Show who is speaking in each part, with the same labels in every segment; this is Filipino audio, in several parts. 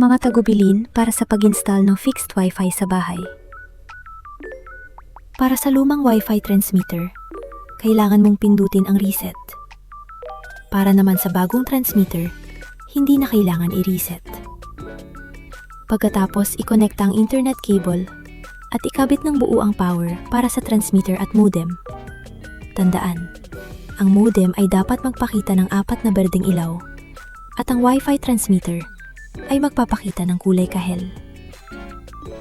Speaker 1: Mga tagubilin para sa pag-install ng fixed Wi-Fi sa bahay. Para sa lumang Wi-Fi transmitter, kailangan mong pindutin ang reset. Para naman sa bagong transmitter, hindi na kailangan i-reset. Pagkatapos, i-connect ang internet cable at ikabit ng buo ang power para sa transmitter at modem. Tandaan, ang modem ay dapat magpakita ng apat na berdeng ilaw at ang Wi-Fi transmitter ay magpapakita ng kulay kahel.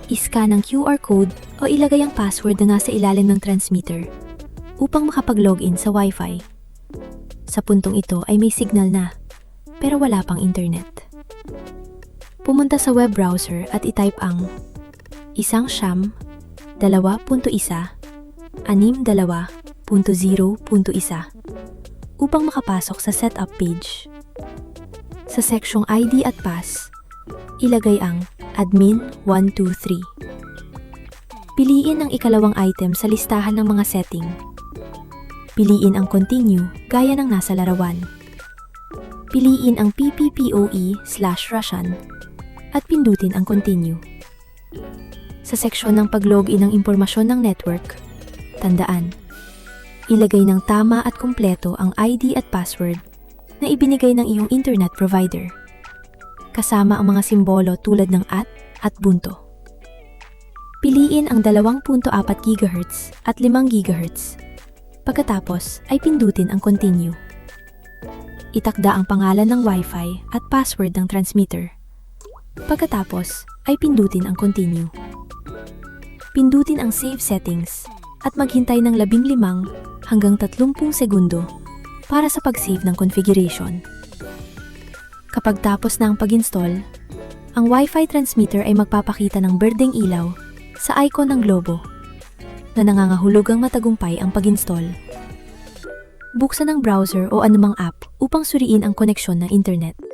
Speaker 1: Iscan ang QR code o ilagay ang password na nasa ilalim ng transmitter upang makapag-login sa Wi-Fi. Sa puntong ito ay may signal na, pero wala pang internet. Pumunta sa web browser at itype ang isang siyam, dalawa punto isa, anim dalawa punto zero punto isa upang makapasok sa setup page. Sa seksyong ID at pass, ilagay ang admin 123. Piliin ang ikalawang item sa listahan ng mga setting. Piliin ang continue gaya ng nasa larawan. Piliin ang PPPoE slash Russian at pindutin ang continue. Sa seksyon ng pag-login ng impormasyon ng network, tandaan, ilagay ng tama at kumpleto ang ID at password na ibinigay ng iyong internet provider. Kasama ang mga simbolo tulad ng at at bunto. Piliin ang 2.4 GHz at 5 GHz. Pagkatapos ay pindutin ang continue. Itakda ang pangalan ng Wi-Fi at password ng transmitter. Pagkatapos ay pindutin ang continue. Pindutin ang save settings at maghintay ng 15 hanggang 30 segundo para sa pag-save ng configuration. Kapag tapos na ang pag-install, ang Wi-Fi transmitter ay magpapakita ng berdeng ilaw sa icon ng globo na nangangahulugang matagumpay ang pag-install. Buksan ang browser o anumang app upang suriin ang koneksyon ng internet.